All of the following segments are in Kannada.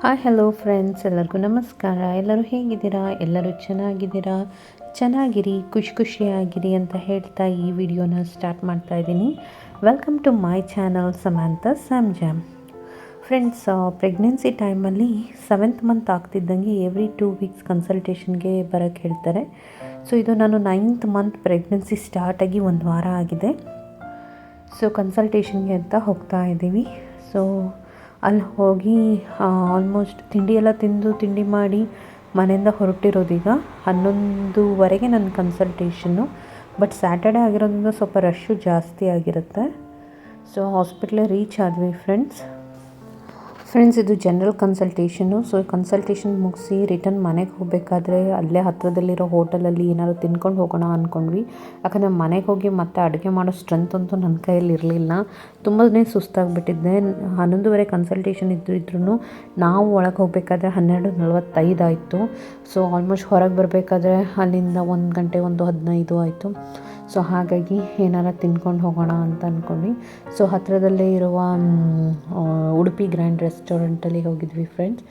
ಹಾಯ್ ಹಲೋ ಫ್ರೆಂಡ್ಸ್ ಎಲ್ಲರಿಗೂ ನಮಸ್ಕಾರ. ಎಲ್ಲರೂ ಹೇಗಿದ್ದೀರಾ? ಎಲ್ಲರೂ ಚೆನ್ನಾಗಿದ್ದೀರಾ? ಚೆನ್ನಾಗಿರಿ, ಖುಷಿ ಖುಷಿಯಾಗಿರಿ ಅಂತ ಹೇಳ್ತಾ ಈ ವಿಡಿಯೋನ ಸ್ಟಾರ್ಟ್ ಮಾಡ್ತಾ ಇದ್ದೀನಿ. ವೆಲ್ಕಮ್ ಟು ಮೈ ಚಾನಲ್ ಸಮಾಂತ ಸ್ಯಾಮ್ಜಾಮ್ ಫ್ರೆಂಡ್ಸ್ ಪ್ರೆಗ್ನೆನ್ಸಿ ಟೈಮಲ್ಲಿ ಸೆವೆಂತ್ ಮಂತ್ ಆಗ್ತಿದ್ದಂಗೆ ಎವ್ರಿ ಟೂ ವೀಕ್ಸ್ ಕನ್ಸಲ್ಟೇಷನ್ಗೆ ಬರೋಕ್ಕೆ ಹೇಳ್ತಾರೆ. ಸೊ ಇದು ನಾನು ನೈನ್ತ್ ಮಂತ್ ಪ್ರೆಗ್ನೆನ್ಸಿ ಸ್ಟಾರ್ಟಾಗಿ ಒಂದು ವಾರ ಆಗಿದೆ. ಸೊ ಕನ್ಸಲ್ಟೇಷನ್ಗೆ ಅಂತ ಹೋಗ್ತಾ ಇದ್ದೀವಿ. ಸೊ ಅಲ್ಲಿ ಹೋಗಿ ಆಲ್ಮೋಸ್ಟ್ ತಿಂಡಿ ಎಲ್ಲ ತಿಂದು ತಿಂಡಿ ಮಾಡಿ ಮನೆಯಿಂದ ಹೊರಟಿರೋದೀಗ ಹನ್ನೊಂದುವರೆಗೆ ನನ್ನ ಕನ್ಸಲ್ಟೇಷನ್ನು ಬಟ್ ಸ್ಯಾಟರ್ಡೆ ಆಗಿರೋದ್ರಿಂದ ಸ್ವಲ್ಪ ರಶ್ಶು ಜಾಸ್ತಿ ಆಗಿರುತ್ತೆ. ಸೊ ಹಾಸ್ಪಿಟ್ಲೇ ರೀಚ್ ಆದ್ವಿ ಫ್ರೆಂಡ್ಸ್ ಫ್ರೆಂಡ್ಸ್ ಇದು ಜನರಲ್ ಕನ್ಸಲ್ಟೇಷನು ಸೊ ಕನ್ಸಲ್ಟೇಷನ್ ಮುಗಿಸಿ ರಿಟರ್ನ್ ಮನೆಗೆ ಹೋಗಬೇಕಾದ್ರೆ ಅಲ್ಲೇ ಹತ್ತಿರದಲ್ಲಿರೋ ಹೋಟೆಲಲ್ಲಿ ಏನಾದ್ರು ತಿನ್ಕೊಂಡು ಹೋಗೋಣ ಅಂದ್ಕೊಂಡ್ವಿ ಯಾಕಂದರೆ ಮನೆಗೆ ಹೋಗಿ ಮತ್ತೆ ಅಡುಗೆ ಮಾಡೋ ಸ್ಟ್ರೆಂತ್ ಅಂತೂ ನನ್ನ ಕೈಯಲ್ಲಿ ಇರಲಿಲ್ಲ. ತುಂಬನೇ ಸುಸ್ತಾಗಿಬಿಟ್ಟಿದ್ದೆ. ಹನ್ನೊಂದುವರೆ ಕನ್ಸಲ್ಟೇಷನ್ ಇದ್ದು ಇದ್ರೂ ನಾವು ಒಳಗೆ ಹೋಗಬೇಕಾದ್ರೆ ಹನ್ನೆರಡು ನಲ್ವತ್ತೈದು ಆಯಿತು. ಸೊ ಆಲ್ಮೋಸ್ಟ್ ಹೊರಗೆ ಬರಬೇಕಾದ್ರೆ ಅಲ್ಲಿಂದ ಒಂದು ಗಂಟೆ, ಒಂದು ಹದಿನೈದು ಆಯಿತು. ಸೊ ಹಾಗಾಗಿ ಏನಾರ ತಿನ್ಕೊಂಡು ಹೋಗೋಣ ಅಂತ ಅಂದ್ಕೊಂಡ್ವಿ ಸೊ ಹತ್ತಿರದಲ್ಲೇ ಇರುವ ಉಡುಪಿ ಗ್ರ್ಯಾಂಡ್ ರೆಸ್ಟೋರೆಂಟಲ್ಲಿ ಹೋಗಿದ್ವಿ ಫ್ರೆಂಡ್ಸ್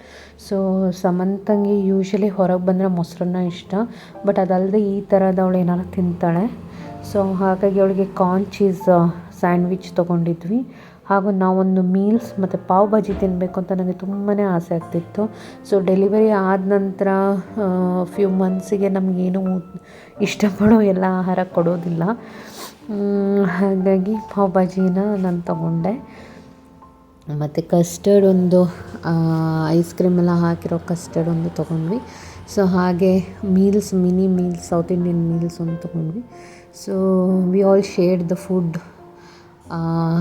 ಸೊ ಸಮಂತಂಗೆ ಯೂಶ್ವಲಿ ಹೊರಗೆ ಬಂದರೆ ಮೊಸರನ್ನ ಇಷ್ಟ ಬಟ್ ಅದಲ್ಲದೆ ಈ ಥರದ ಅವಳು ಏನಾರು ತಿಂತಾಳೆ. ಸೊ ಹಾಗಾಗಿ ಅವಳಿಗೆ ಕಾರ್ನ್ ಚೀಸ್ ಸ್ಯಾಂಡ್ವಿಚ್ ತೊಗೊಂಡಿದ್ವಿ. ಹಾಗೂ ನಾವೊಂದು ಮೀಲ್ಸ್ ಮತ್ತು ಪಾವ್ ಭಾಜಿ ತಿನ್ನಬೇಕು ಅಂತ ನನಗೆ ತುಂಬಾ ಆಸೆ ಆಗ್ತಿತ್ತು. ಸೊ ಡೆಲಿವರಿ ಆದ ನಂತರ ಫ್ಯೂ ಮಂತ್ಸಿಗೆ ನಮಗೇನು ಇಷ್ಟಪಡೋ ಎಲ್ಲ ಆಹಾರ ಕೊಡೋದಿಲ್ಲ. ಹಾಗಾಗಿ ಪಾವ್ ಭಾಜಿನ ನಾನು ತಗೊಂಡೆ. ಮತ್ತು ಕಸ್ಟರ್ಡ್ ಒಂದು ಐಸ್ ಕ್ರೀಮ್ ಎಲ್ಲ ಹಾಕಿರೋ ಕಸ್ಟರ್ಡ್ ಒಂದು ತೊಗೊಂಡ್ವಿ. ಸೊ ಹಾಗೆ meals mini meals South Indian meals ಒಂದು ತೊಗೊಂಡ್ವಿ. So we all shared the food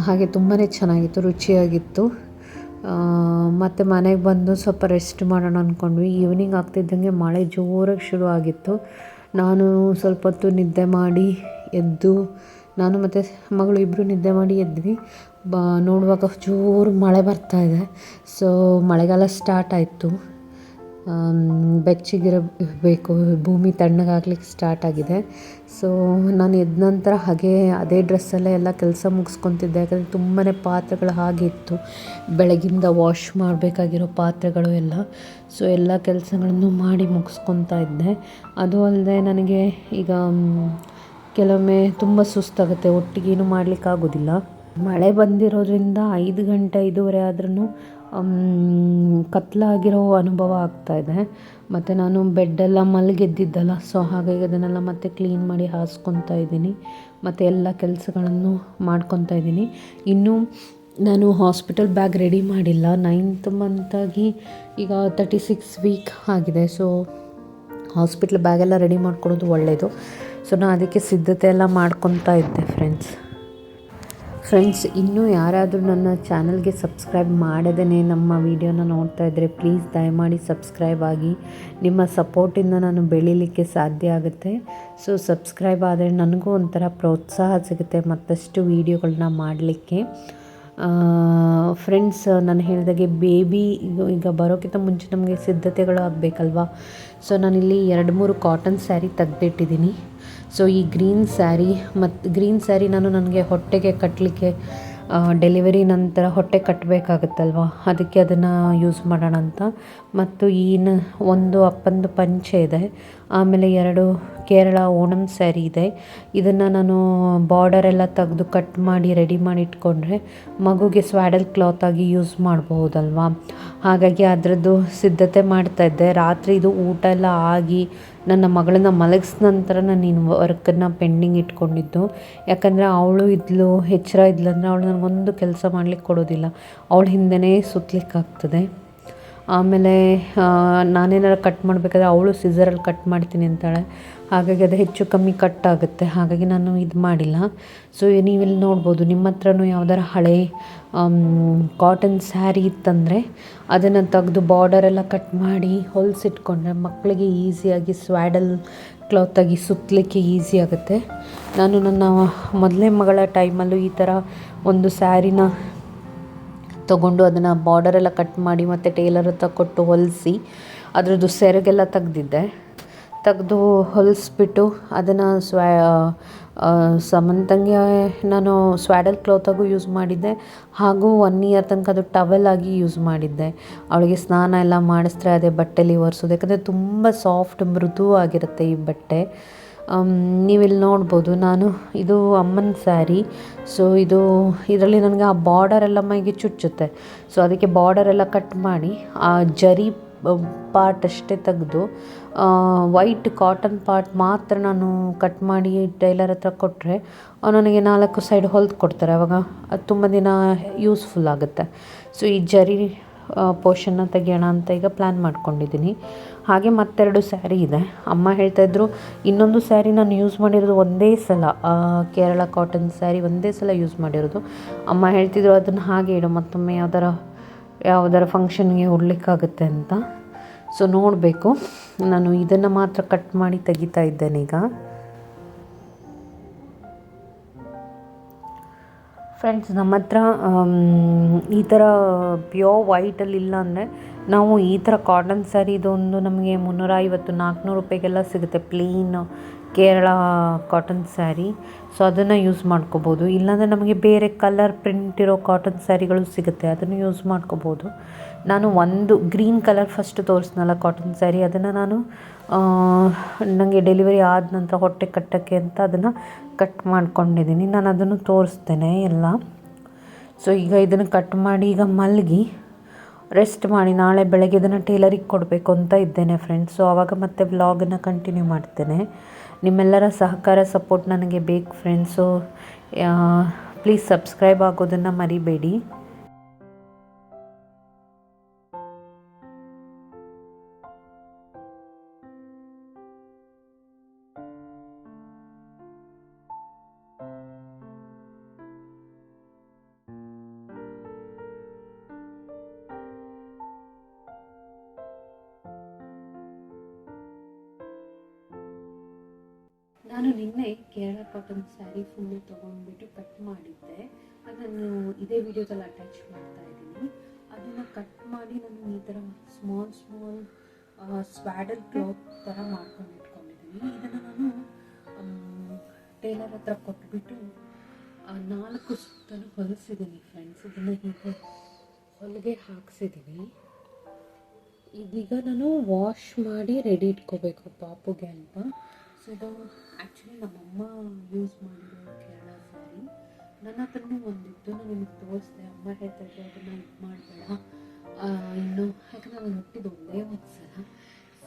ಹಾಗೆ ತುಂಬಾ ಚೆನ್ನಾಗಿತ್ತು, ರುಚಿಯಾಗಿತ್ತು. ಮತ್ತು ಮನೆಗೆ ಬಂದು ಸ್ವಲ್ಪ ರೆಸ್ಟ್ ಮಾಡೋಣ ಅಂದ್ಕೊಂಡ್ವಿ ಈವ್ನಿಂಗ್ ಆಗ್ತಿದ್ದಂಗೆ ಮಳೆ ಜೋರಾಗಿ ಶುರು ಆಗಿತ್ತು. ನಾನು ಸ್ವಲ್ಪ ಹೊತ್ತು ನಿದ್ದೆ ಮಾಡಿ ಎದ್ದು, ನಾನು ಮತ್ತು ಮಗಳು ಇಬ್ಬರು ನಿದ್ದೆ ಮಾಡಿ ಎದ್ವಿ. ಬ, ನೋಡುವಾಗ ಜೋರು ಮಳೆ ಬರ್ತಾ ಇದೆ. ಸೊ ಮಳೆಗಾಲ ಸ್ಟಾರ್ಟ್ ಆಯಿತು. ಬೆಚ್ಚಗಿರಬೇಕು ಭೂಮಿ ತಣ್ಣಗಾಗ್ಲಿಕ್ಕೆ ಸ್ಟಾರ್ಟ್ ಆಗಿದೆ. ಸೊ ನಾನು ಎದ್ದ ನಂತರ ಹಾಗೆ ಅದೇ ಡ್ರೆಸ್ಸಲ್ಲೇ ಎಲ್ಲ ಕೆಲಸ ಮುಗಿಸ್ಕೊತಿದ್ದೆ. ಯಾಕಂದರೆ ತುಂಬಾ ಪಾತ್ರೆಗಳು ಹಾಗೆ ಇತ್ತು. ಬೆಳಗಿಂದ ವಾಶ್ ಮಾಡಬೇಕಾಗಿರೋ ಪಾತ್ರೆಗಳು ಎಲ್ಲ. ಸೊ ಎಲ್ಲ ಕೆಲಸಗಳನ್ನು ಮಾಡಿ ಮುಗಿಸ್ಕೊತಾ ಇದ್ದೆ. ಅದು ಅಲ್ಲದೆ ನನಗೆ ಈಗ ಕೆಲವೊಮ್ಮೆ ತುಂಬ ಸುಸ್ತಾಗುತ್ತೆ ಒಟ್ಟಿಗೇನು ಮಾಡಲಿಕ್ಕಾಗೋದಿಲ್ಲ. ಮಳೆ ಬಂದಿರೋದ್ರಿಂದ ಐದು ಗಂಟೆ ಐದೂವರೆ ಆದ್ರೂ ಕತ್ಲಾಗಿರೋ ಅನುಭವ ಆಗ್ತಾ ಇದೆ. ಮತ್ತು ನಾನು ಬೆಡ್ಡೆಲ್ಲ ಮಲಗೆದ್ದಿದ್ದಲ್ಲ ಸೊ ಹಾಗಾಗಿ ಅದನ್ನೆಲ್ಲ ಮತ್ತೆ ಕ್ಲೀನ್ ಮಾಡಿ ಹಾಸ್ಕೊತಾ ಇದ್ದೀನಿ. ಮತ್ತು ಎಲ್ಲ ಕೆಲಸಗಳನ್ನು ಮಾಡ್ಕೊತಾ ಇದ್ದೀನಿ. ಇನ್ನೂ ನಾನು ಹಾಸ್ಪಿಟಲ್ ಬ್ಯಾಗ್ ರೆಡಿ ಮಾಡಿಲ್ಲ. ನೈನ್ತ್ ಮಂತಾಗಿ ಈಗ ತರ್ಟಿ ಸಿಕ್ಸ್ ವೀಕ್ ಆಗಿದೆ ಸೊ ಹಾಸ್ಪಿಟ್ಲ್ ಬ್ಯಾಗೆಲ್ಲ ರೆಡಿ ಮಾಡ್ಕೊಳೋದು ಒಳ್ಳೆಯದು ಸೊ ನಾನು ಅದಕ್ಕೆ ಸಿದ್ಧತೆ ಎಲ್ಲ ಮಾಡ್ಕೊತಾ ಇದ್ದೆ ಫ್ರೆಂಡ್ಸ್ ಫ್ರೆಂಡ್ಸ್ ಇನ್ನೂ ಯಾರಾದರೂ ನನ್ನ ಚಾನಲ್ಗೆ ಸಬ್ಸ್ಕ್ರೈಬ್ ಮಾಡದೇ ನಮ್ಮ ವೀಡಿಯೋನ ನೋಡ್ತಾ ಇದ್ದರೆ ಪ್ಲೀಸ್ ದಯಮಾಡಿ ಸಬ್ಸ್ಕ್ರೈಬ್ ಆಗಿ. ನಿಮ್ಮ ಸಪೋರ್ಟಿಂದ ನಾನು ಬೆಳೀಲಿಕ್ಕೆ ಸಾಧ್ಯ ಆಗುತ್ತೆ. ಸೊ ಸಬ್ಸ್ಕ್ರೈಬ್ ಆದರೆ ನನಗೂ ಒಂಥರ ಪ್ರೋತ್ಸಾಹ ಸಿಗುತ್ತೆ ಮತ್ತಷ್ಟು ವೀಡಿಯೋಗಳನ್ನ ಮಾಡಲಿಕ್ಕೆ. ಫ್ರೆಂಡ್ಸ್ ನಾನು ಹೇಳಿದಾಗೆ ಬೇಬಿ ಈಗ ಬರೋಕ್ಕಿಂತ ಮುಂಚೆ ನಮಗೆ ಸಿದ್ಧತೆಗಳು ಆಗಬೇಕಲ್ವಾ? ಸೊ ನಾನಿಲ್ಲಿ ಎರಡು ಮೂರು ಕಾಟನ್ ಸ್ಯಾರಿ ತೆಗ್ದಿಟ್ಟಿದ್ದೀನಿ. ಸೊ ಈ ಗ್ರೀನ್ ಸ್ಯಾರಿ ಮತ್ತು ಗ್ರೀನ್ ಸ್ಯಾರಿ ನಾನು ನನಗೆ ಹೊಟ್ಟೆಗೆ ಕಟ್ಟಲಿಕ್ಕೆ ಡೆಲಿವರಿ ನಂತರ ಹೊಟ್ಟೆ ಕಟ್ಟಬೇಕಾಗತ್ತಲ್ವ ಅದಕ್ಕೆ ಅದನ್ನು ಯೂಸ್ ಮಾಡೋಣ ಅಂತ ಮತ್ತು ಈ ಒಂದು ಅಪ್ಪಂದು ಪಂಚೆ ಇದೆ. ಆಮೇಲೆ ಎರಡು ಕೇರಳ ಓಣಂ ಸ್ಯಾರಿ ಇದೆ. ಇದನ್ನು ನಾನು ಬಾರ್ಡರ್ ಎಲ್ಲ ತೆಗೆದು ಕಟ್ ಮಾಡಿ ರೆಡಿ ಮಾಡಿ ಇಟ್ಕೊಂಡ್ರೆ ಮಗುಗೆ ಸ್ವಾಡಲ್ ಕ್ಲಾತ್ ಆಗಿ ಯೂಸ್ ಮಾಡ್ಬೋದಲ್ವಾ? ಹಾಗಾಗಿ ಅದರದ್ದು ಸಿದ್ಧತೆ ಮಾಡ್ತಾ ಇದ್ದೆ. ರಾತ್ರಿ ಇದು ಊಟ ಎಲ್ಲ ಆಗಿ ನನ್ನ ಮಗಳನ್ನ ಮಲಗಿಸ ನಂತರ ನಾನು ಇನ್ನು ವರ್ಕನ್ನು ಪೆಂಡಿಂಗ್ ಇಟ್ಕೊಂಡಿದ್ದು. ಯಾಕಂದರೆ ಅವಳು ಇದ್ಲು, ಎಚ್ಚರ ಇದ್ಲಂದ್ರೆ ಅವಳು ನನಗೊಂದು ಕೆಲಸ ಮಾಡ್ಲಿಕ್ಕೆ ಕೊಡೋದಿಲ್ಲ. ಅವಳ ಹಿಂದೆನೇ ಸುತ್ತಲಿಕ್ಕಾಗ್ತದೆ ಆಮೇಲೆ ನಾನೇನಾರು ಕಟ್ ಮಾಡಬೇಕಾದ್ರೆ ಅವಳು ಸಿಸರಲ್ಲಿ ಕಟ್ ಮಾಡ್ತೀನಿ ಅಂತಾಳೆ. ಹಾಗಾಗಿ ಅದು ಹೆಚ್ಚು ಕಮ್ಮಿ ಕಟ್ ಆಗುತ್ತೆ. ಹಾಗಾಗಿ ನಾನು ಇದು ಮಾಡಿಲ್ಲ. ಸೊ ನೀವಿಲ್ಲಿ ನೋಡ್ಬೋದು, ನಿಮ್ಮ ಹತ್ರನೂ ಯಾವ್ದಾರು ಹಳೆ ಕಾಟನ್ ಸ್ಯಾರಿ ಇತ್ತಂದರೆ ಅದನ್ನು ತೆಗೆದು ಬಾರ್ಡರ್ ಎಲ್ಲ ಕಟ್ ಮಾಡಿ ಹೊಲಿಸಿಟ್ಕೊಂಡ್ರೆ ಮಕ್ಕಳಿಗೆ ಈಸಿಯಾಗಿ ಸ್ವ್ಯಾಡಲ್ ಕ್ಲಾತಾಗಿ ಸುತ್ತಲಿಕ್ಕೆ ಈಸಿ ಆಗುತ್ತೆ. ನಾನು ನನ್ನ ಮೊದಲೇ ಮಗಳ ಟೈಮಲ್ಲೂ ಈ ಥರ ಒಂದು ಸ್ಯಾರಿನ ತೊಗೊಂಡು ಅದನ್ನು ಬಾರ್ಡರ್ ಎಲ್ಲ ಕಟ್ ಮಾಡಿ ಮತ್ತು ಟೇಲರ್ ಹತ್ರ ಕೊಟ್ಟು ಹೊಲಿಸಿ, ಅದರದ್ದು ಸೆರಗೆಲ್ಲ ತೆಗ್ದಿದ್ದೆ. ತೆಗೆದು ಹೊಲಿಸ್ಬಿಟ್ಟು ಅದನ್ನು ಸ್ವ್ಯಾ ಸಮಂತಂಗೆ ನಾನು ಸ್ವ್ಯಾಡಲ್ ಕ್ಲಾತಾಗೂ ಯೂಸ್ ಮಾಡಿದ್ದೆ. ಹಾಗೂ ಒನ್ ಇಯರ್ ತನಕ ಅದು ಟವೆಲ್ ಆಗಿ ಯೂಸ್ ಮಾಡಿದ್ದೆ. ಅವಳಿಗೆ ಸ್ನಾನ ಎಲ್ಲ ಮಾಡಿಸಿದ್ರೆ ಅದೇ ಬಟ್ಟೆಲಿ ಒರೆಸೋದು. ಯಾಕಂದರೆ ತುಂಬ ಸಾಫ್ಟ್ ಮೃದು ಆಗಿರುತ್ತೆ ಈ ಬಟ್ಟೆ. ನೀವಿಲ್ಲಿ ನೋಡ್ಬೋದು, ನಾನು ಇದು ಅಮ್ಮನ ಸ್ಯಾರಿ. ಸೊ, ಇದು ಇದರಲ್ಲಿ ನನಗೆ ಆ ಬಾರ್ಡರ್ ಎಲ್ಲ ಮೈಗೆ ಚುಚ್ಚುತ್ತೆ. ಸೊ, ಅದಕ್ಕೆ ಬಾರ್ಡರ್ ಎಲ್ಲ ಕಟ್ ಮಾಡಿ, ಆ ಜರಿ ಪಾರ್ಟ್ ಅಷ್ಟೇ ತೆಗೆದು ವೈಟ್ ಕಾಟನ್ ಪಾರ್ಟ್ ಮಾತ್ರ ನಾನು ಕಟ್ ಮಾಡಿ ಟೈಲರ್ ಹತ್ರ ಕೊಟ್ಟರೆ ನನಗೆ ನಾಲ್ಕು ಸೈಡ್ ಹೊಲ್ದು ಕೊಡ್ತಾರೆ. ಅವಾಗ ಅದು ತುಂಬ ದಿನ ಯೂಸ್ಫುಲ್ ಆಗುತ್ತೆ. ಸೊ, ಈ ಜರಿ ಪೋರ್ಷನ್ನ ತೆಗಿಯೋಣ ಅಂತ ಈಗ ಪ್ಲ್ಯಾನ್ ಮಾಡ್ಕೊಂಡಿದ್ದೀನಿ. ಹಾಗೆ ಮತ್ತೆರಡು ಸ್ಯಾರಿ ಇದೆ. ಅಮ್ಮ ಹೇಳ್ತಾಯಿದ್ರು ಇನ್ನೊಂದು ಸ್ಯಾರಿ ನಾನು ಯೂಸ್ ಮಾಡಿರೋದು ಒಂದೇ ಸಲ ಕೇರಳ ಕಾಟನ್ ಸ್ಯಾರಿ ಒಂದೇ ಸಲ ಯೂಸ್ ಮಾಡಿರೋದು. ಅಮ್ಮ ಹೇಳ್ತಿದ್ರು, ಅದನ್ನು ಹಾಗೆ ಇಡು, ಮತ್ತೊಮ್ಮೆ ಯಾವ್ದಾರ ಯಾವ್ದಾರ ಫಂಕ್ಷನ್ಗೆ ಉಡ್ಲಿಕ್ಕಾಗುತ್ತೆ ಅಂತ. ಸೊ ನೋಡಬೇಕು. ನಾನು ಇದನ್ನು ಮಾತ್ರ ಕಟ್ ಮಾಡಿ ತೆಗಿತಾ ಇದ್ದೇನೆ ಈಗ. ಫ್ರೆಂಡ್ಸ್ ನಮ್ಮ ಹತ್ರ ಈ ಥರ ಪ್ಯೂರ್ ವೈಟಲ್ಲಿ ಇಲ್ಲ ಅಂದರೆ ನಾವು ಈ ಥರ ಕಾಟನ್ ಸ್ಯಾರಿ ಇದೊಂದು ನಮಗೆ ಮುನ್ನೂರ ಐವತ್ತು ನಾಲ್ಕುನೂರು ರೂಪಾಯಿಗೆಲ್ಲ ಸಿಗುತ್ತೆ plain Kerala cotton sari so ಅದನ್ನು ಯೂಸ್ ಮಾಡ್ಕೋಬೋದು. ಇಲ್ಲಾಂದರೆ ನಮಗೆ ಬೇರೆ ಕಲರ್ ಪ್ರಿಂಟ್ ಇರೋ ಕಾಟನ್ ಸ್ಯಾರಿಗಳು ಸಿಗುತ್ತೆ. ಅದನ್ನು ಯೂಸ್ ಮಾಡ್ಕೋಬೋದು. ನಾನು ಒಂದು ಗ್ರೀನ್ ಕಲರ್ ಫಸ್ಟ್ ತೋರಿಸ್ನಲ್ಲ ಕಾಟನ್ ಸ್ಯಾರಿ ಅದನ್ನು ನಾನು ನನಗೆ ಡೆಲಿವರಿ ಆದ ನಂತರ ಹೊಟ್ಟೆ ಕಟ್ಟೋಕ್ಕೆ ಅಂತ ಅದನ್ನು ಕಟ್ ಮಾಡ್ಕೊಂಡಿದ್ದೀನಿ. ನಾನು ಅದನ್ನು ತೋರಿಸ್ತೇನೆ ಎಲ್ಲ. ಸೊ ಈಗ ಇದನ್ನು ಕಟ್ ಮಾಡಿ ಈಗ ಮಲಗಿ ರೆಸ್ಟ್ ಮಾಡಿ ನಾಳೆ ಬೆಳಗ್ಗೆ ಇದನ್ನು ಟೇಲರಿಗೆ ಕೊಡಬೇಕು ಅಂತ ಇದ್ದೇನೆ ಫ್ರೆಂಡ್ಸ್ ಸೊ ಆವಾಗ ಮತ್ತೆ ವ್ಲಾಗನ್ನು ಕಂಟಿನ್ಯೂ ಮಾಡ್ತೇನೆ. ನಿಮ್ಮೆಲ್ಲರ ಸಹಕಾರ ಸಪೋರ್ಟ್ ನನಗೆ ಬೇಕು ಫ್ರೆಂಡ್ಸು ಪ್ಲೀಸ್ ಸಬ್ಸ್ಕ್ರೈಬ್ ಆಗೋದನ್ನು ಮರಿಬೇಡಿ. ನಾನು ನಿನ್ನೆ ಕೇರಳ ಕಾಟನ್ ಸ್ಯಾರಿ ಫುಲ್ಲು ತೊಗೊಂಡ್ಬಿಟ್ಟು ಕಟ್ ಮಾಡಿದ್ದೆ. ಅದನ್ನು ಇದೇ ವಿಡಿಯೋದಲ್ಲಿ ಅಟ್ಯಾಚ್ ಮಾಡ್ತಾ ಇದ್ದೀನಿ. ಅದನ್ನು ಕಟ್ ಮಾಡಿ ನಾನು ಈ ಥರ ಸ್ಮಾಲ್ ಸ್ಮಾಲ್ ಸ್ವಾಡಲ್ ಕ್ಲಾತ್ ಥರ ಮಾಡ್ಕೊಂಡು ಇಟ್ಕೊಂಡಿದ್ದೀನಿ. ಇದನ್ನು ನಾನು ಟೇಲರ್ ಹತ್ರ ಕೊಟ್ಬಿಟ್ಟು ನಾಲ್ಕು ಸುತ್ತಲೂ ಹೊಲಿಸಿದ್ದೀನಿ ಫ್ರೆಂಡ್ಸ್ ಇದನ್ನು ಹೀಗೆ ಹೊಲಿಗೆ ಹಾಕ್ಸಿದ್ದೀನಿ ಇದೀಗ ನಾನು ವಾಶ್ ಮಾಡಿ ರೆಡಿ ಇಟ್ಕೋಬೇಕು ಪಾಪುಗೆ ಅಂತ. ಸೊ ಇದು ಆ್ಯಕ್ಚುಲಿ ನಮ್ಮಮ್ಮ ಯೂಸ್ ಮಾಡಿರೋ ಕೇರಳ ಸ್ಯಾರಿ ನನ್ನ ಹತ್ರನೂ ಒಂದಿತ್ತು. ನಾನು ನಿಮಗೆ ತೋರಿಸ್ದೆ. ಅಮ್ಮ ಹೇಳ್ತಾ ಇದ್ದೆ ಅದನ್ನು ಇದು ಮಾಡಬೇಡ. ಇನ್ನು, ಯಾಕಂದರೆ ನಾನು ಹುಟ್ಟಿದ್ದು ಒಂದೇ ಒಂದು ಸಲ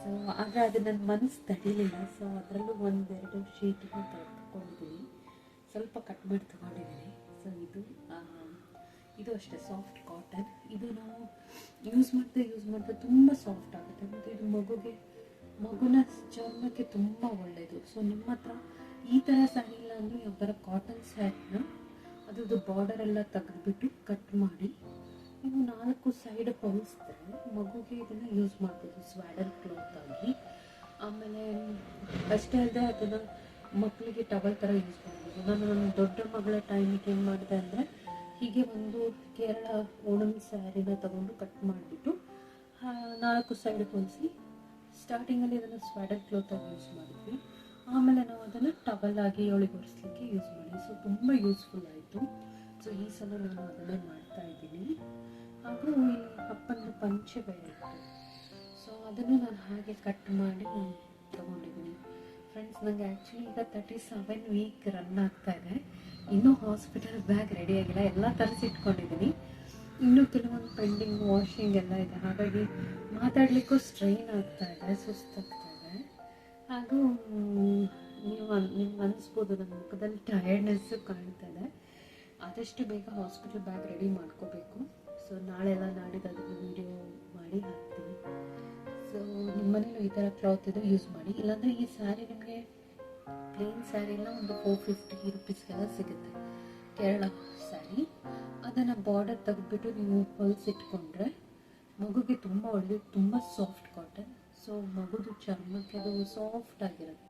ಸೊ ಆದರೆ ಅದು ನನ್ನ ಮನಸ್ಸು ತಡೀಲಿಲ್ಲ. ಸೊ ಅದರಲ್ಲೂ ಒಂದೆರಡು ಶೀಟನ್ನು ತೆಗೆದುಕೊಂಡಿದ್ದೀನಿ ಸ್ವಲ್ಪ ಕಟ್ ಮಾಡಿ ತೊಗೊಂಡಿದ್ದೀನಿ ಸೊ ಇದು ಇದು ಅಷ್ಟೇ ಸಾಫ್ಟ್ ಕಾಟನ್ ಇದು ನಾವು ಯೂಸ್ ಮಾಡ್ತಾ ಯೂಸ್ ಮಾಡ್ತಾ ತುಂಬ ಸಾಫ್ಟ್ ಆಗುತ್ತೆ. ಮತ್ತು ಇದು ಮಗುಗೆ ಮಗುನ ಚರ್ಮಕ್ಕೆ ತುಂಬ ಒಳ್ಳೆಯದು ಸೊ ನಿಮ್ಮ ಹತ್ರ ಈ ಥರ ಸ್ಯಾರಿ ಇಲ್ಲ ಅಂದರೆ ಯಾವ್ದಾರ ಕಾಟನ್ ಸ್ಯಾರಿನ ಅದ್ರದ್ದು ಬಾರ್ಡರ್ ಎಲ್ಲ ತೆಗೆದ್ಬಿಟ್ಟು ಕಟ್ ಮಾಡಿ ನೀವು ನಾಲ್ಕು ಸೈಡ್ ಹೊಲಿಸಿದ್ರೆ ಮಗುಗೆ ಇದನ್ನು ಯೂಸ್ ಮಾಡ್ಬೋದು. ಸ್ವಾಡರ್ ಕ್ಲಾತ್ ಆಗಿ. ಆಮೇಲೆ ಅಷ್ಟೇ ಅಲ್ಲದೆ ಅದನ್ನು ಮಕ್ಕಳಿಗೆ ಟವಲ್ ಥರ ಯೂಸ್ ಮಾಡ್ಬೋದು. ನಾನು ನನ್ನ ದೊಡ್ಡ ಮಗಳ ಟೈಮಿಗೆ ಏನು ಮಾಡಿದೆ ಅಂದರೆ ಹೀಗೆ ಒಂದು ಕೇರಳ ಓಣಂ ಸ್ಯಾರಿನ ತಗೊಂಡು ಕಟ್ ಮಾಡಿಬಿಟ್ಟು ನಾಲ್ಕು ಸೈಡ್ ಹೊಲಿಸಿ ಸ್ಟಾರ್ಟಿಂಗಲ್ಲಿ ಇದನ್ನು ಸ್ವೆಟರ್ ಆಗಿ ಯೂಸ್ ಮಾಡಿದ್ವಿ. ಆಮೇಲೆ ನಾವು ಅದನ್ನು ಟವಲ್ ಆಗಿ ಒಳಗೆ ಒರೆಸ್ಲಿಕ್ಕೆ ಯೂಸ್ ಮಾಡಿ. ಸೊ ತುಂಬ ಯೂಸ್ಫುಲ್ ಆಯಿತು. ಸೊ ಈ ಸಲ ನಾನು ಅದನ್ನೇ ಮಾಡ್ತಾ ಇದ್ದೀನಿ. ಹಾಗೂ ಇಲ್ಲಿ ಅಪ್ಪನ ಪಂಚೆ ಬೇರೆ ಸೊ ಅದನ್ನು ನಾನು ಹಾಗೆ ಕಟ್ ಮಾಡಿ ತೊಗೊಂಡಿದ್ದೀನಿ. ಫ್ರೆಂಡ್ಸ್ ನನಗೆ ಆ್ಯಕ್ಚುಲಿ ಈಗ ತರ್ಟಿ ಸೆವೆನ್ ವೀಕ್ ರನ್ ಆಗ್ತಾ ಇದೆ. ಇನ್ನೂ ಹಾಸ್ಪಿಟಲ್ ಬ್ಯಾಗ್ ರೆಡಿ ಆಗಿಲ್ಲ. ಎಲ್ಲ ತರಿಸಿಟ್ಕೊಂಡಿದ್ದೀನಿ. ಇನ್ನೂ ಕೆಲವೊಂದು ಪೆಂಡಿಂಗ್ ವಾಷಿಂಗ್ ಎಲ್ಲ ಇದೆ. ಹಾಗಾಗಿ ಮಾತಾಡಲಿಕ್ಕೂ ಸ್ಟ್ರೈನ್ ಆಗ್ತಾ ಇದೆ, ಸುಸ್ತಾಗ್ತಾ ಇದೆ. ಹಾಗೂ ನೀವು ನಿಮ್ಗೆ ಅನಿಸ್ಬೋದು ನನ್ನ ಮುಖದಲ್ಲಿ ಟಯರ್ಡ್ನೆಸ್ಸು ಕಾಣ್ತಾ ಇದೆ. ಆದಷ್ಟು ಬೇಗ ಹಾಸ್ಪಿಟಲ್ ಬ್ಯಾಗ್ ರೆಡಿ ಮಾಡ್ಕೋಬೇಕು. ಸೊ ನಾಳೆಲ್ಲ ನಾಡಿದ್ದು ಅದನ್ನು ವೀಡಿಯೋ ಮಾಡಿ ಹಾಕ್ತೀನಿ. ಸೊ ನಿಮ್ಮ ಮನೇಲೂ ಈ ಥರ ಕ್ಲಾತ್ ಇದು ಯೂಸ್ ಮಾಡಿ. ಇಲ್ಲಾಂದರೆ ಈ ಸ್ಯಾರಿ ನಿಮಗೆ ಪ್ಲೇನ್ ಸ್ಯಾರಿ ಎಲ್ಲ ಒಂದು ಫೋರ್ ಫಿಫ್ಟಿ ರುಪೀಸ್ಗೆಲ್ಲ ಸಿಗುತ್ತೆ. ಕೇರಳ. ಅದನ್ನು ಬಾರ್ಡರ್ ತೆಗೆದ್ಬಿಟ್ಟು ನೀವು ಹೊಲಿಸಿಟ್ಕೊಂಡ್ರೆ ಮಗುಗೆ ತುಂಬ ಒಳ್ಳೆ ತುಂಬ ಸಾಫ್ಟ್ ಕಾಟನ್ ಸೊ ಮಗುದು ಚರ್ಮಕ್ಕೆ ಅದು ಸಾಫ್ಟ್ ಆಗಿರುತ್ತೆ.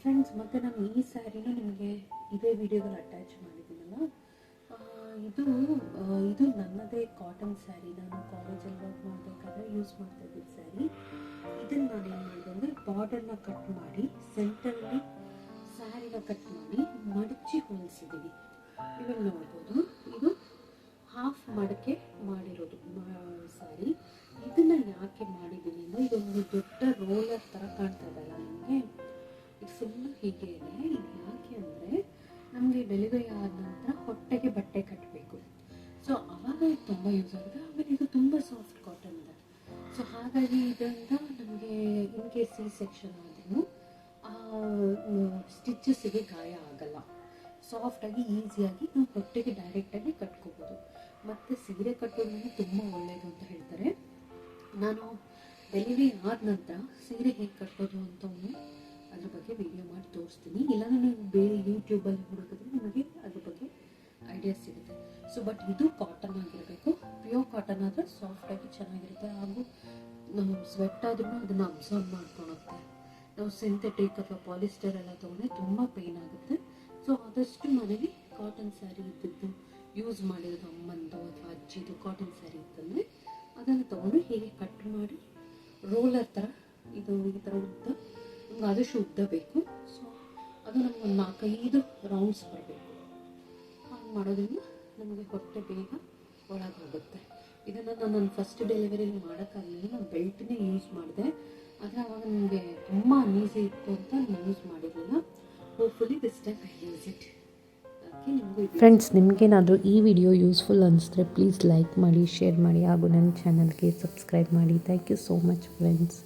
ಫ್ರೆಂಡ್ಸ್ ಮತ್ತು ನಾನು ಈ ಸ್ಯಾರಿನ ನಿಮಗೆ ಇದೇ ವಿಡಿಯೋದಲ್ಲಿ ಅಟ್ಯಾಚ್ ಮಾಡಿದ್ದೀನಲ್ಲ? ಇದು ಇದು ನನ್ನದೇ ಕಾಟನ್ ಸ್ಯಾರಿ ನಾನು ಕಾಲೇಜಲ್ಲಿ ವರ್ಕ್ ಮಾಡಬೇಕಾದ್ರೆ ಯೂಸ್ ಮಾಡ್ತಾ ಇದ್ದೀನಿ ಸ್ಯಾರಿ ಇದನ್ನು ನಾನು ಏನು ಮಾಡಿದೆ ಅಂದರೆ ಬಾರ್ಡರ್ನ ಕಟ್ ಮಾಡಿ ಸೆಂಟರಲ್ಲಿ ಸ್ಯಾರಿನ ಕಟ್ ಮಾಡಿ ಮಡಚಿ ಹೊಲಿಸಿದ್ದೀನಿ ನೀವೆಲ್ಲ ನೋಡ್ಬೋದು. ಇದು ಹಾಫ್ ಮಡಕೆ ಮಾಡಿರೋದು. ಸಾರಿ ಇದನ್ನ ಯಾಕೆ ಮಾಡಿದ್ದೀನಿ ಅಂದರೆ ಇದೊಂದು ದೊಡ್ಡ ರೋಲರ್ ಥರ ಕಾಣ್ತಾ ಇದೆಯಲ್ಲ ನಮಗೆ? ಇದು ಫುಲ್ಲು ಹೀಗೆ ಇದೆ. ಇದು ಯಾಕೆ ಅಂದರೆ ನಮಗೆ ಡೆಲಿವರಿ ಆದ ನಂತರ ಹೊಟ್ಟೆಗೆ ಬಟ್ಟೆ ಕಟ್ಟಬೇಕು ಸೊ ಅವಾಗ ಇದು ತುಂಬ ಯೂಸ್ ಆಗುತ್ತೆ. ಆಮೇಲೆ ಇದು ತುಂಬ ಸಾಫ್ಟ್ ಕಾಟನ್ ಇದೆ. ಸೊ ಹಾಗಾಗಿ ಇದರಿಂದ ನಮಗೆ ಇನ್ ಕೇಸ್ ಸಿ ಸೆಕ್ಷನ್ ಆದ್ರೂ ಸ್ಟಿಚಸ್ಸಿಗೆ ಗಾಯ ಆಗಲ್ಲ. ಸಾಫ್ಟಾಗಿ ಈಸಿಯಾಗಿ ನಾವು ಹೊಟ್ಟೆಗೆ ಡೈರೆಕ್ಟಾಗಿ ಕಟ್ಕೋಬೋದು. ಮತ್ತು ಸೀರೆ ಕಟ್ಟೋದ್ರಿಂದ ತುಂಬ ಒಳ್ಳೆಯದು ಅಂತ ಹೇಳ್ತಾರೆ. ನಾನು ಡೆಲಿವರಿ ಆದ ನಂತರ ಸೀರೆ ಹೇಗೆ ಕಟ್ಟೋದು ಅಂತ ಒಂದು ಅದ್ರ ಬಗ್ಗೆ ವಿಡಿಯೋ ಮಾಡಿ ತೋರಿಸ್ತೀನಿ. ಇಲ್ಲಾಂದ್ರೆ ನೀವು ಬೇರೆ ಯೂಟ್ಯೂಬಲ್ಲಿ ಹುಡುಕಿದ್ರೆ ನಿಮಗೆ ಅದ್ರ ಬಗ್ಗೆ ಐಡಿಯಾ ಸಿಗುತ್ತೆ. ಸೊ ಬಟ್ ಇದು ಕಾಟನ್ ಆಗಿರಬೇಕು. ಪ್ಯೂರ್ ಕಾಟನ್ ಆದರೆ ಸಾಫ್ಟಾಗಿ ಚೆನ್ನಾಗಿರುತ್ತೆ. ಹಾಗೂ ನಾವು ಸ್ವೆಟ್ ಆದ್ರೂ ಅದನ್ನು ಅಬ್ಸರ್ವ್ ಮಾಡ್ಕೊಳುತ್ತೆ. ನಾವು ಸಿಂಥೆಟಿಕ್ ಅಥವಾ ಪಾಲಿಸ್ಟರ್ ಎಲ್ಲ ತೊಗೊಂಡ್ರೆ ತುಂಬ ಪೇನ್ ಆಗುತ್ತೆ. ಸೊ ಆದಷ್ಟು ಮನೇಲಿ ಕಾಟನ್ ಸ್ಯಾರಿ ಇದ್ದಿದ್ದು ಯೂಸ್ ಮಾಡಿರೋದು ಅಮ್ಮಂದು ಅಥವಾ ಅಜ್ಜಿದು ಕಾಟನ್ ಸ್ಯಾರಿ ಇತ್ತಂದರೆ, ಅದನ್ನು ತೊಗೊಂಡು ಹೀಗೆ ಕಟ್ ಮಾಡಿ ರೋಲರ್ ಥರ ಇದು ಈ ಥರ ಉದ್ದ ನಮ್ಗೆ ಆದಷ್ಟು ಉದ್ದ ಬೇಕು. ಸೊ ಅದು ನಮ್ಗೆ ಒಂದು ನಾಲ್ಕೈದು ರೌಂಡ್ಸ್ ಬರಬೇಕು. ಹಾಗೆ ಮಾಡೋದ್ರಿಂದ ನಮಗೆ ಹೊಟ್ಟೆ ಬೇಗ ಒಳಗೆ ಹೋಗುತ್ತೆ ಇದನ್ನು ನಾನು ನನ್ನ ಫಸ್ಟ್ ಡೆಲಿವರಿಲಿ ಮಾಡೋಕ್ಕಾಗಲಿಲ್ಲ, ನಾನು ಬೆಲ್ಟ್ನೇ ಯೂಸ್ ಮಾಡಿದೆ. ಆದರೆ ಅವಾಗ ನನಗೆ ತುಂಬ ಅನೀಸಿ ಇತ್ತು ಅಂತ ನಾನು ಯೂಸ್ ಮಾಡಿರಲಿಲ್ಲ. ಫ್ರೆಂಡ್ಸ್ ನಿಮಗೇನಾದರೂ ಈ ವಿಡಿಯೋ ಯೂಸ್ಫುಲ್ ಅನಿಸಿದ್ರೆ ಪ್ಲೀಸ್ ಲೈಕ್ ಮಾಡಿ ಶೇರ್ ಮಾಡಿ ಹಾಗೂ ನನ್ನ ಚಾನಲ್ಗೆ ಸಬ್ಸ್ಕ್ರೈಬ್ ಮಾಡಿ. Thank you so much friends